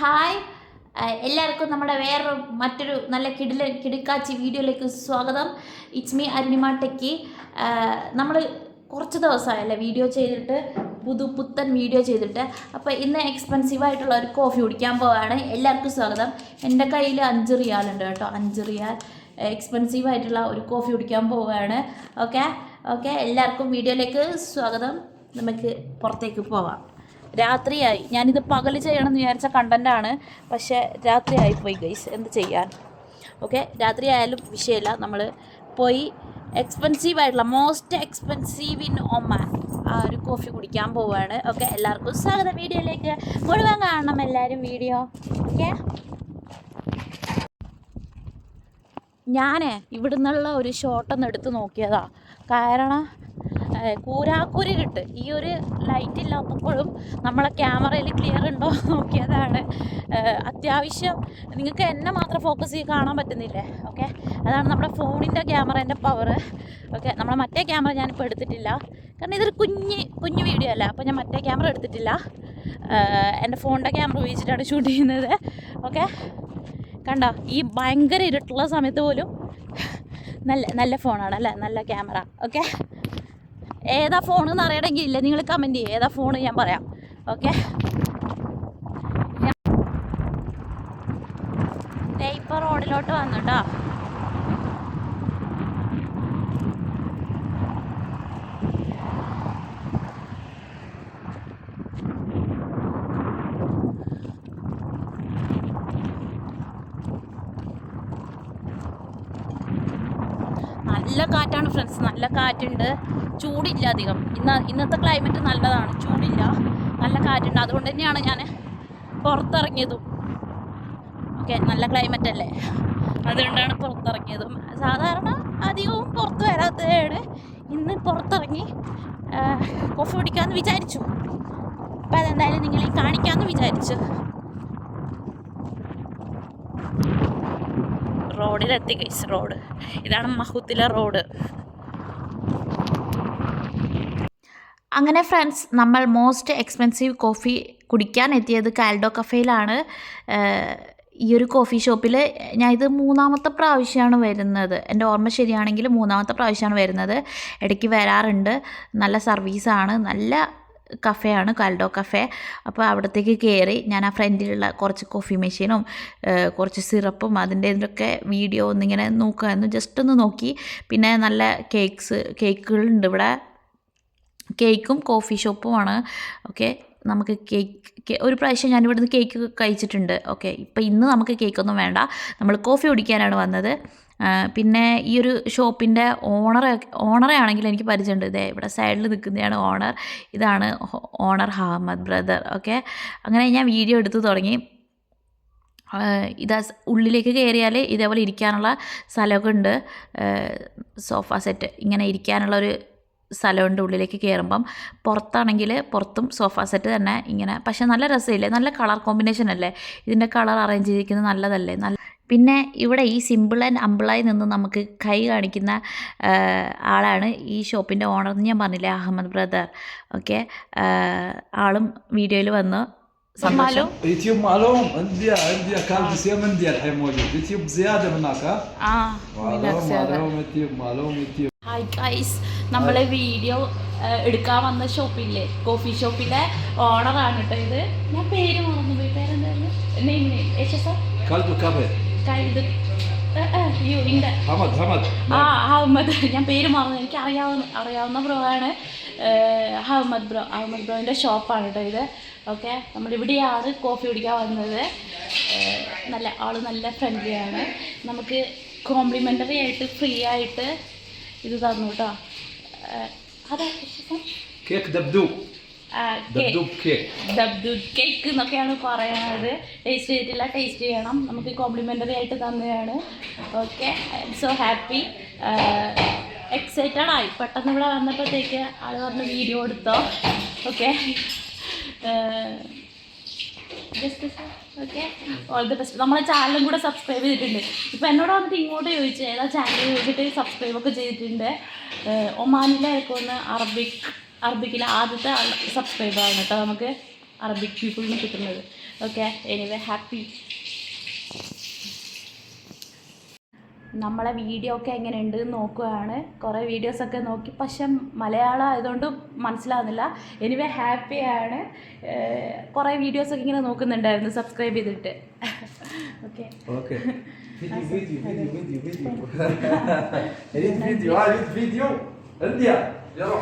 Hi. എല്ലാവർക്കും നമ്മുടെ വേറൊരു മറ്റൊരു നല്ല കിടില കിടുക്കാച്ചി വീഡിയോയിലേക്ക് സ്വാഗതം. It's me Arunima techie. നമ്മൾ കുറച്ച് ദിവസമായല്ലേ വീഡിയോ ചെയ്തിട്ട് പുതു പുത്തൻ വീഡിയോ ചെയ്തിട്ട്. അപ്പോൾ ഇന്ന് എക്സ്പെൻസീവ് ആയിട്ടുള്ള ഒരു കോഫി കുടിക്കാൻ പോവാണ്. എല്ലാവർക്കും സ്വാഗതം. എന്റെ കയ്യിൽ അഞ്ച് റിയാലുണ്ട് കേട്ടോ. അഞ്ച് റിയാൽ. എക്സ്പെൻസീവ് ആയിട്ടുള്ള ഒരു കോഫി കുടിക്കാൻ പോവുകയാണ് ഓക്കെ ഓക്കെ എല്ലാവർക്കും വീഡിയോയിലേക്ക് സ്വാഗതം. നമുക്ക് പുറത്തേക്ക് പോവാം. രാത്രിയായി. ഞാനിത് പകൽ ചെയ്യണമെന്ന് വിചാരിച്ച കണ്ടന്റാണ് പക്ഷേ രാത്രിയായി പോയി ഗൈസ് എന്ത് ചെയ്യാൻ? ഓക്കെ രാത്രി ആയാലും വിഷയമില്ല നമ്മൾ പോയി എക്സ്പെൻസീവ് ആയിട്ടുള്ള മോസ്റ്റ് എക്സ്പെൻസീവ് ഇൻ ഒമാൻ ആ ഒരു കോഫി കുടിക്കാൻ പോവുകയാണ് ഓക്കെ എല്ലാവർക്കും സ്വാഗതം. വീഡിയോയിലേക്ക് മുഴുവൻ കാണണം എല്ലാവരും വീഡിയോ. ഓക്കെ ഞാൻ ഇവിടെ നിന്നുള്ള ഒരു ഷോട്ടൊന്ന് എടുത്ത് നോക്കിയതാ. കാരണം കൂരാക്കൂരി കിട്ട്. ഈ ഒരു ലൈറ്റ് ഇല്ലാത്തപ്പോഴും നമ്മളെ ക്യാമറയിൽ ക്ലിയർ ഉണ്ടോ നോക്കിയതാണ്. അത്യാവശ്യം നിങ്ങൾക്ക് എന്നെ മാത്രം ഫോക്കസ് ചെയ്ത് കാണാൻ പറ്റുന്നില്ലേ? ഓക്കെ അതാണ് നമ്മുടെ ഫോണിന്റെ ക്യാമറേന്റെ പവർ ഓക്കെ നമ്മളെ മറ്റേ ക്യാമറ ഞാനിപ്പോൾ എടുത്തിട്ടില്ല. കാരണം ഇതൊരു കുഞ്ഞ് കുഞ്ഞു വീഡിയോ അല്ല? അപ്പോൾ ഞാൻ മറ്റേ ക്യാമറ എടുത്തിട്ടില്ല. എന്റെ ഫോണിന്റെ ക്യാമറ ഉപയോഗിച്ചിട്ടാണ് ഷൂട്ട് ചെയ്യുന്നത്. ഓക്കെ കണ്ട? ഈ ഭയങ്കര ഇരുട്ടുള്ള സമയത്ത് പോലും നല്ല നല്ല ഫോണാണ് അല്ലേ? നല്ല ക്യാമറ. ഓക്കെ ഏതാ ഫോൺ എന്ന് അറിയണമെങ്കിൽ ഇല്ല നിങ്ങൾ കമന്റ് ചെയ്യുക ഏതാ ഫോൺ ഞാൻ പറയാം. ഓക്കെ ഇപ്പോൾ റോഡിലോട്ട് വന്നു കേട്ടോ നല്ല കാറ്റാണ് ഫ്രണ്ട്സ്. നല്ല കാറ്റുണ്ട്. ചൂടില്ല അധികം. ഇന്ന് ഇന്നത്തെ ക്ലൈമറ്റ് നല്ലതാണ്. ചൂടില്ല. നല്ല കാറ്റുണ്ട്. അതുകൊണ്ട് തന്നെയാണ് ഞാൻ പുറത്തിറങ്ങിയതും. ഓക്കെ നല്ല ക്ലൈമറ്റ് അല്ലേ? അതുകൊണ്ടാണ് പുറത്തിറങ്ങിയതും. സാധാരണ അധികവും പുറത്ത് വരാത്തതാണ് ഇന്ന് പുറത്തിറങ്ങി കോഫി കുടിക്കാമെന്ന് വിചാരിച്ചു. അപ്പം അതെന്തായാലും നിങ്ങളെ കാണിക്കാമെന്ന് വിചാരിച്ചു. റോഡിലെത്തി ഗൈസ് റോഡ്. ഇതാണ് മഹുത്തിലെ റോഡ്. അങ്ങനെ ഫ്രണ്ട്സ് നമ്മൾ മോസ്റ്റ് എക്സ്പെൻസീവ് കോഫി കുടിക്കാൻ എത്തിയത് കാൽഡോ കഫേയിലാണ്. ഈ ഒരു കോഫി ഷോപ്പിൽ ഞാൻ ഇത് മൂന്നാമത്തെ പ്രാവശ്യമാണ് വരുന്നത്. എന്റെ ഓർമ്മ ശരിയാണെങ്കിൽ മൂന്നാമത്തെ പ്രാവശ്യമാണ് വരുന്നത്. ഇടയ്ക്ക് വരാറുണ്ട്. നല്ല സർവീസാണ് നല്ല കഫേയാണ് കാൽഡോ കഫേ. അപ്പോൾ അവിടത്തേക്ക് കയറി ഞാൻ ആ ഫ്രണ്ടിലുള്ള കുറച്ച് കോഫി മെഷീനും കുറച്ച് സിറപ്പും അതിന്റെ ഇതിലൊക്കെ വീഡിയോ ഒന്നിങ്ങനെ നോക്കുമായിരുന്നു ജസ്റ്റ് ഒന്ന് നോക്കി. പിന്നെ നല്ല കേക്ക്സ് കേക്കുകളുണ്ട് ഇവിടെ. കേക്കും കോഫി ഷോപ്പുമാണ് ഓക്കെ നമുക്ക് കേക്ക് ഒരു പ്രാവശ്യം ഞാൻ ഇവിടുന്ന് കേക്ക് കഴിച്ചിട്ടുണ്ട്. ഓക്കെ ഇപ്പം ഇന്ന് നമുക്ക് കേക്കൊന്നും വേണ്ട. നമ്മൾ കോഫി കുടിക്കാനാണ് വന്നത്. പിന്നെ ഈ ഒരു ഷോപ്പിന്റെ ഓണർ ഓണറെ ആണെങ്കിൽ എനിക്ക് പരിചയമുണ്ട്. ഇതേ ഇവിടെ സൈഡിൽ നിൽക്കുന്നതാണ് ഓണർ. ഇതാണ് ഓണർ അഹമ്മദ് ബ്രദർ. ഓക്കെ? അങ്ങനെ ഞാൻ വീഡിയോ എടുത്ത് തുടങ്ങി. ഇതാ ഉള്ളിലേക്ക് കയറിയാൽ ഇതേപോലെ ഇരിക്കാനുള്ള സ്ഥലമൊക്കെ ഉണ്ട്. Sofa set. ഇങ്ങനെ ഇരിക്കാനുള്ള ഒരു സ്ഥലമുണ്ട് ഉള്ളിലേക്ക് കയറുമ്പം. പുറത്താണെങ്കിൽ പുറത്തും സോഫ സെറ്റ് തന്നെ ഇങ്ങനെ. പക്ഷേ നല്ല രസമില്ലേ? നല്ല കളർ കോമ്പിനേഷൻ അല്ലേ? ഇതിന്റെ കളർ അറേഞ്ച് ചെയ്തിരിക്കുന്നത് നല്ലതല്ലേ? നല്ല പിന്നെ ഇവിടെ ഈ സിമ്പിൾ ആൻഡ് അമ്പിളായി നിന്ന് നമുക്ക് കൈ കാണിക്കുന്ന ആ, ആളാണ് ഈ ഷോപ്പിൻ്റെ ഓണർ എന്ന് ഞാൻ പറഞ്ഞില്ലേ അഹമ്മദ് ബ്രദർ ഓക്കെ ആളും വീഡിയോയിൽ വന്ന് സന്തോഷം يوتيوب معلوم عندي عندي اكونت بصير من دي الحين موجود يوتيوب زياده من هناك ها ആ معلوم معلوم يوتيوب معلوم يوتيوب ഹായ് ഗൈസ് നമ്മൾ വീഡിയോ എടുക്കാൻ വന്ന ഷോപ്പില്ലേ കോഫി ഷോപ്പിലെ ഓണറാണ് കേട്ടോ ഇത് ഞാൻ പേര് മറന്നു പോയി പേരെന്തായിരുന്നു काय ഇത് ആ അഹമ്മദ് ഞാൻ പേര് മറന്നു. എനിക്ക് അറിയാവുന്ന അറിയാവുന്ന ബ്രോ ആണ്. അഹമ്മദ് ബ്രോ അഹമ്മദ് ബ്രോയിന്റെ ഷോപ്പാണ് കേട്ടോ ഇത്. ഓക്കെ നമ്മളിവിടെയാണ് കോഫി കുടിക്കാൻ വന്നത്. നല്ല ആൾ നല്ല ഫ്രണ്ട്ലിയാണ് നമുക്ക് കോംപ്ലിമെന്ററി ആയിട്ട് ഫ്രീ ആയിട്ട് ഇത് തന്നു കേട്ടോ അതെ കേക്ക് ദബ്ദു. ദബ്ദൂത് കേക്ക്. എന്നൊക്കെയാണ് പറയുന്നത്. ടേസ്റ്റ് ചെയ്തിട്ടില്ല ടേസ്റ്റ് ചെയ്യണം. നമുക്ക് കോംപ്ലിമെന്ററി ആയിട്ട് തന്നെയാണ്. Okay I so happy excited ആയി. പെട്ടെന്ന് ഇവിടെ വന്നപ്പോഴത്തേക്ക് ആൾ പറഞ്ഞ് വീഡിയോ എടുത്തോ. Okay okay all the best നമ്മളെ ചാനലും കൂടെ സബ്സ്ക്രൈബ് ചെയ്തിട്ടുണ്ട്. ഇപ്പം എന്നോട് വന്നിട്ട് ഇങ്ങോട്ട് ചോദിച്ചു ഏതാ ചാനൽ ചോദിച്ചിട്ട് സബ്സ്ക്രൈബൊക്കെ ചെയ്തിട്ടുണ്ട്. ഒമാനിലായിരിക്കും അറബിക് അറബിക്കിൽ ആദ്യത്തെ സബ്സ്ക്രൈബറാണ് കേട്ടോ നമുക്ക് അറബിക് പീപ്പിളിന് കിട്ടുന്നത്. ഓക്കെ എനിവേ ഹാപ്പി നമ്മളെ വീഡിയോ ഒക്കെ എങ്ങനെയുണ്ട് എന്ന് നോക്കുകയാണ് കുറേ വീഡിയോസൊക്കെ നോക്കി. പക്ഷെ മലയാളം ആയതുകൊണ്ട് മനസ്സിലാവുന്നില്ല. എനിവേ ഹാപ്പിയാണ് കുറേ വീഡിയോസൊക്കെ ഇങ്ങനെ നോക്കുന്നുണ്ടായിരുന്നു സബ്സ്ക്രൈബ് ചെയ്തിട്ട്. Okay okay Just to,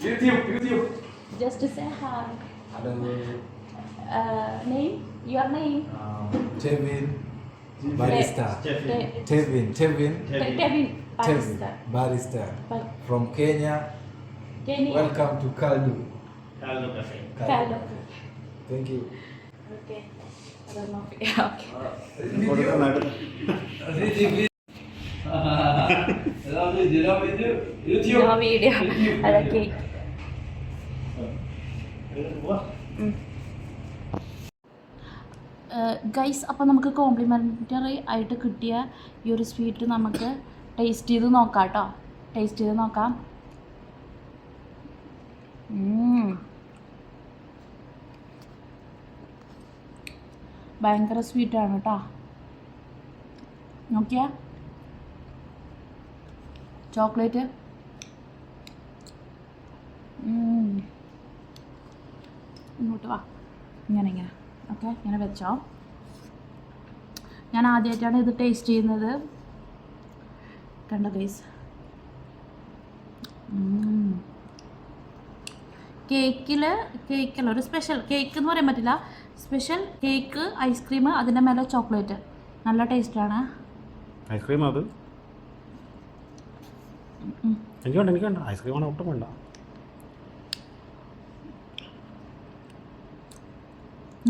YouTube, YouTube. Just to say hi. Hello. Uh, name? Your name? Um, Tevin. Barista. Tevin. Tevin. Tevin. Tevin. Barista. Barista. From Kenya. Kenya. Welcome to Kalu. Kalu Cafe. Kalu. Thank you. Okay. I don't know. Yeah, okay. Video അതൊക്കെ. Guys അപ്പോൾ നമുക്ക് complimentary ആയിട്ട് കിട്ടിയ ഈ ഒരു sweet നമുക്ക് taste ചെയ്ത് നോക്കാം കേട്ടോ ടേസ്റ്റ് ചെയ്ത് നോക്കാം. ഭയങ്കര സ്വീറ്റാണ് കേട്ടോ നോക്കിയാ? ചോക്ലേറ്റ്. ഇങ്ങോട്ട് വാ. ഇങ്ങനെ ഇങ്ങനെ ഓക്കെ ഇങ്ങനെ വെച്ചോ. ഞാൻ ആദ്യമായിട്ടാണ് ഇത് ടേസ്റ്റ് ചെയ്യുന്നത്. കണ്ട ഗൈസ് കേക്കിൽ കേക്കല്ല ഒരു സ്പെഷ്യൽ കേക്ക് എന്ന് പറയാൻ പറ്റില്ല. സ്പെഷ്യൽ കേക്ക് ഐസ്ക്രീം അതിന്റെ മേലെ ചോക്ലേറ്റ് നല്ല ടേസ്റ്റാണ് ഐസ്ക്രീം അത്? എനിക്ക് വേണ്ട എനിക്ക് വേണ്ട ഐസ്ക്രീം ആണ് ഒട്ടും വേണ്ട.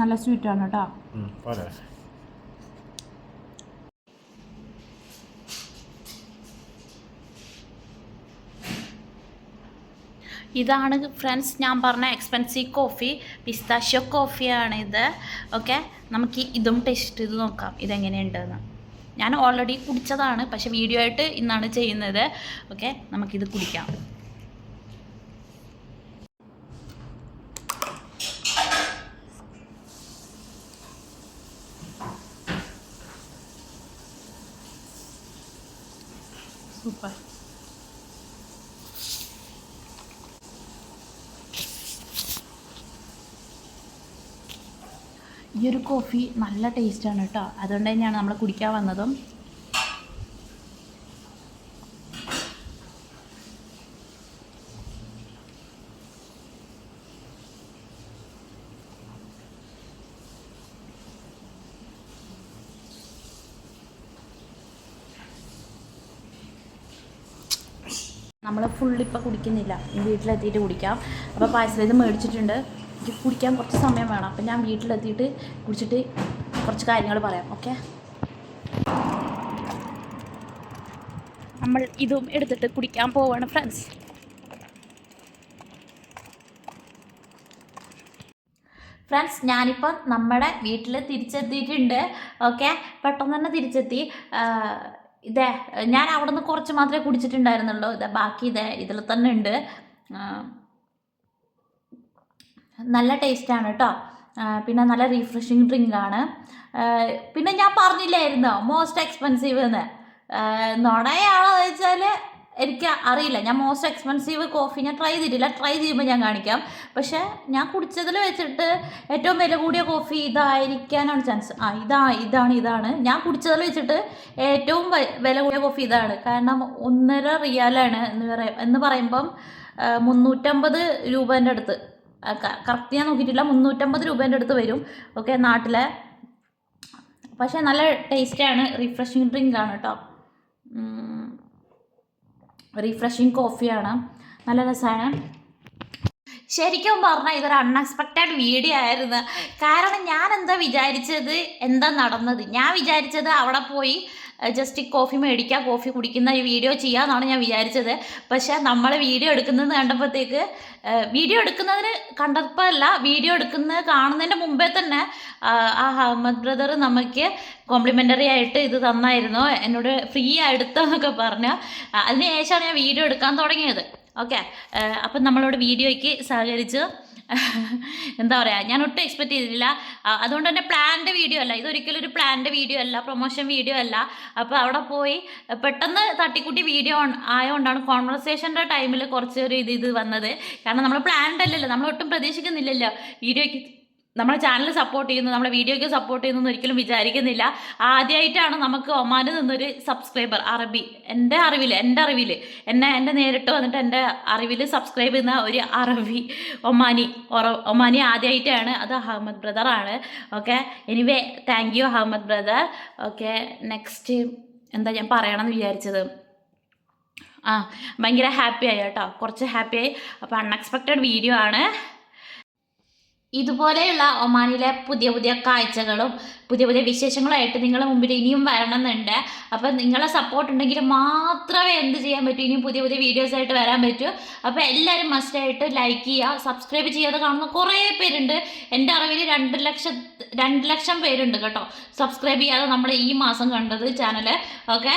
നല്ല സ്വീറ്റാണ് കേട്ടോ. പോരെ. ഇതാണ് ഫ്രണ്ട്സ് ഞാൻ പറഞ്ഞ എക്സ്പെൻസീവ് കോഫി പിസ്താഷ്യോ കോഫിയാണ് ഇത് ഓക്കെ നമുക്ക് ഇതും ടേസ്റ്റ് ചെയ്ത് നോക്കാം. ഇതെങ്ങനെയുണ്ടെന്ന്. ഞാൻ ഓൾറെഡി കുടിച്ചതാണ് പക്ഷെ വീഡിയോ ആയിട്ട് ഇന്നാണ് ചെയ്യുന്നത്. ഓക്കെ നമുക്കിത് കുടിക്കാം. ഈ ഒരു കോഫി നല്ല ടേസ്റ്റാണ് കേട്ടോ അതുകൊണ്ട് തന്നെയാണ് നമ്മൾ കുടിക്കാൻ വന്നതും. നമ്മൾ ഫുള്ളിപ്പോൾ കുടിക്കുന്നില്ല. വീട്ടിലെത്തിയിട്ട് കുടിക്കാം. അപ്പോൾ പായസം ഇത് മേടിച്ചിട്ടുണ്ട്. എനിക്ക് കുടിക്കാൻ കുറച്ച് സമയം വേണം. അപ്പം ഞാൻ വീട്ടിലെത്തിയിട്ട് കുടിച്ചിട്ട് കുറച്ച് കാര്യങ്ങൾ പറയാം. ഓക്കെ? നമ്മൾ ഇതും എടുത്തിട്ട് കുടിക്കാൻ പോവാണ് ഫ്രണ്ട്സ്. ഫ്രണ്ട്സ് ഞാനിപ്പോൾ നമ്മുടെ വീട്ടിൽ തിരിച്ചെത്തിയിട്ടുണ്ട്. ഓക്കെ? പെട്ടെന്ന് തന്നെ തിരിച്ചെത്തി. ഇതേ ഞാൻ അവിടെ നിന്ന് കുറച്ച് മാത്രമേ കുടിച്ചിട്ടുണ്ടായിരുന്നുള്ളൂ. ഇതേ ബാക്കി ഇതേ ഇതിൽ തന്നെ ഉണ്ട്. നല്ല ടേസ്റ്റാണ് കേട്ടോ. പിന്നെ നല്ല റീഫ്രഷിങ് ഡ്രിങ്ക് ആണ് പിന്നെ ഞാൻ പറഞ്ഞില്ലായിരുന്നോ? മോസ്റ്റ് എക്സ്പെൻസീവ് എന്ന് നുണയാണോ എന്ന് വെച്ചാൽ എനിക്ക് അറിയില്ല. ഞാൻ മോസ്റ്റ് എക്സ്പെൻസീവ് കോഫി ഞാൻ ട്രൈ ചെയ്തിട്ടില്ല. ട്രൈ ചെയ്യുമ്പോൾ ഞാൻ കാണിക്കാം. പക്ഷേ ഞാൻ കുടിച്ചതിൽ വെച്ചിട്ട് ഏറ്റവും വില കൂടിയ കോഫി ഇതായിരിക്കാനാണ് ചാൻസ് ആ ഇതാ ഇതാണ് ഇതാണ്. ഞാൻ കുടിച്ചതിൽ വെച്ചിട്ട് ഏറ്റവും വില കൂടിയ കോഫി ഇതാണ്. കാരണം ഒന്നര റിയാലാണ് എന്ന് പറയും എന്ന് പറയുമ്പം മുന്നൂറ്റമ്പത് രൂപേന്റെ അടുത്ത്. കറക്റ്റ് ഞാൻ നോക്കിയിട്ടില്ല. മുന്നൂറ്റമ്പത് രൂപേന്റെ അടുത്ത് വരും. ഓക്കെ നാട്ടിലെ. പക്ഷേ നല്ല ടേസ്റ്റാണ് റിഫ്രഷിങ് ഡ്രിങ്ക് ആണ് കേട്ടോ റിഫ്രഷിങ് കോഫിയാണ് നല്ല രസമാണ് ശരിക്കും പറഞ്ഞാൽ ഇതൊരു അൺഎക്സ്പെക്റ്റഡ് വീഡിയോ ആയിരുന്നു. കാരണം ഞാൻ എന്താ വിചാരിച്ചത്? എന്താ നടന്നത്? ഞാൻ വിചാരിച്ചത് അവിടെ പോയി ജസ്റ്റ് കോഫി മേടിക്കുക കോഫി കുടിക്കുന്ന വീഡിയോ ചെയ്യാമെന്നാണ് ഞാൻ വിചാരിച്ചത്. പക്ഷേ നമ്മൾ വീഡിയോ എടുക്കുന്നത് കണ്ടപ്പോഴത്തേക്ക് വീഡിയോ എടുക്കുന്നതിന് കണ്ടപ്പോൾ അല്ല വീഡിയോ എടുക്കുന്നത് കാണുന്നതിന്റെ മുമ്പേ തന്നെ ആ, അഹമ്മദ് ബ്രദർ നമുക്ക് കോംപ്ലിമെന്ററി ആയിട്ട് ഇത് തന്നായിരുന്നു. എന്നോട് ഫ്രീ എടുത്തെന്നൊക്കെ പറഞ്ഞു അതിന് ശേഷമാണ് ഞാൻ വീഡിയോ എടുക്കാൻ തുടങ്ങിയത്. ഓക്കെ അപ്പം നമ്മളോട് വീഡിയോയ്ക്ക് സഹകരിച്ച് എന്താ പറയുക ഞാൻ ഒട്ടും എക്സ്പെക്ട് ചെയ്തില്ല അതുകൊണ്ട് തന്നെ പ്ലാൻഡ് വീഡിയോ അല്ല. ഇതൊരിക്കലും ഒരു പ്ലാൻഡ് വീഡിയോ അല്ല പ്രൊമോഷൻ വീഡിയോ അല്ല. അപ്പോൾ അവിടെ പോയി പെട്ടെന്ന് തട്ടിക്കുട്ടി വീഡിയോ ആയതുകൊണ്ടാണ് കോൺവെർസേഷന്റെ ടൈമിൽ കുറച്ച് ഒരു ഇത് ഇത് വന്നത്. കാരണം നമ്മൾ പ്ലാൻഡ് അല്ലല്ലോ നമ്മൾ ഒട്ടും പ്രതീക്ഷിക്കുന്നില്ലല്ലോ. വീഡിയോയ്ക്ക് നമ്മുടെ ചാനൽ സപ്പോർട്ട് ചെയ്യുന്നു നമ്മുടെ വീഡിയോയ്ക്ക് സപ്പോർട്ട് ചെയ്യുന്നു ഒരിക്കലും വിചാരിക്കുന്നില്ല. ആദ്യമായിട്ടാണ് നമുക്ക് ഒമാനിൽ നിന്നൊരു സബ്സ്ക്രൈബർ അറബി. എന്റെ അറിവിൽ എന്റെ അറിവിൽ എന്നെ എന്റെ നേരിട്ട് വന്നിട്ട് എന്റെ അറിവിൽ സബ്സ്ക്രൈബ് ചെയ്യുന്ന ഒരു അറബി ഒമാനി ഒമാനി ആദ്യമായിട്ടാണ് അത് Ahmed ബ്രദറാണ് okay anyway thank you Ahmed brother okay next എന്താ ഞാൻ പറയണമെന്ന് വിചാരിച്ചത്? ആ ഭയങ്കര ഹാപ്പി ആയി കേട്ടോ. കുറച്ച് ഹാപ്പി ആയി. അപ്പോൾ അൺഎക്സ്പെക്റ്റഡ് വീഡിയോ ആണ്. ഇതുപോലെയുള്ള ഒമാനിലെ പുതിയ പുതിയ കാഴ്ചകളും പുതിയ പുതിയ വിശേഷങ്ങളായിട്ട് നിങ്ങളുടെ മുമ്പിൽ ഇനിയും വരണമെന്നുണ്ട്. അപ്പം നിങ്ങളെ സപ്പോർട്ട് ഉണ്ടെങ്കിൽ മാത്രമേ എന്ത് ചെയ്യാൻ പറ്റൂ? ഇനിയും പുതിയ പുതിയ വീഡിയോസ് ആയിട്ട് വരാൻ പറ്റൂ. അപ്പോൾ എല്ലാവരും മസ്റ്റായിട്ട് ലൈക്ക് ചെയ്യുക സബ്സ്ക്രൈബ് ചെയ്യാതെ കാണുന്ന കുറേ പേരുണ്ട്. എന്റെ അറിവിൽ രണ്ട് ലക്ഷം രണ്ട് ലക്ഷം പേരുണ്ട് കേട്ടോ. സബ്സ്ക്രൈബ് ചെയ്യാതെ നമ്മൾ ഈ മാസം കണ്ടത് ചാനൽ ഓക്കെ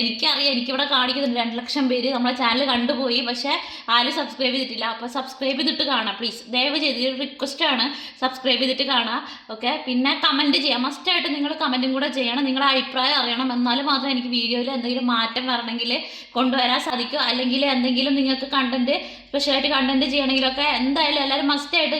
എനിക്കറിയാം എനിക്കിവിടെ കാണിക്കുന്നുണ്ട് രണ്ട് ലക്ഷം പേര് നമ്മളെ ചാനൽ കണ്ടുപോയി. പക്ഷേ ആരും സബ്സ്ക്രൈബ് ചെയ്തിട്ടില്ല. അപ്പോൾ സബ്സ്ക്രൈബ് ചെയ്തിട്ട് കാണാം പ്ലീസ് ദയവ് ചെയ്ത് ആണ്. സബ്സ്ക്രൈബ് ചെയ്തിട്ട് കാണാം. ഓക്കെ പിന്നെ കമന്റ് ചെയ്യാം. മസ്റ്റായിട്ട് നിങ്ങൾ കമന്റും കൂടെ ചെയ്യണം. നിങ്ങളുടെ അഭിപ്രായം അറിയണം. എന്നാൽ മാത്രം എനിക്ക് വീഡിയോയിൽ എന്തെങ്കിലും മാറ്റം വരണമെങ്കിൽ കൊണ്ടുവരാൻ സാധിക്കും. അല്ലെങ്കിൽ എന്തെങ്കിലും നിങ്ങൾക്ക് കണ്ടന്റ് സ്പെഷ്യലായിട്ട് കണ്ടന്റ് ചെയ്യണമെങ്കിലൊക്കെ എന്തായാലും എല്ലാവരും മസ്റ്റായിട്ട്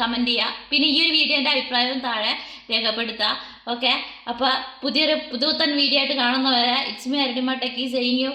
കമന്റ് ചെയ്യുക. പിന്നെ ഈ ഒരു വീഡിയോന്റെ അഭിപ്രായവും താഴെ രേഖപ്പെടുത്തുക. ഓക്കെ അപ്പോൾ പുതിയൊരു പുതുത്തൻ വീഡിയോ ആയിട്ട് കാണുന്നവരെ it's me Arunima techie saying you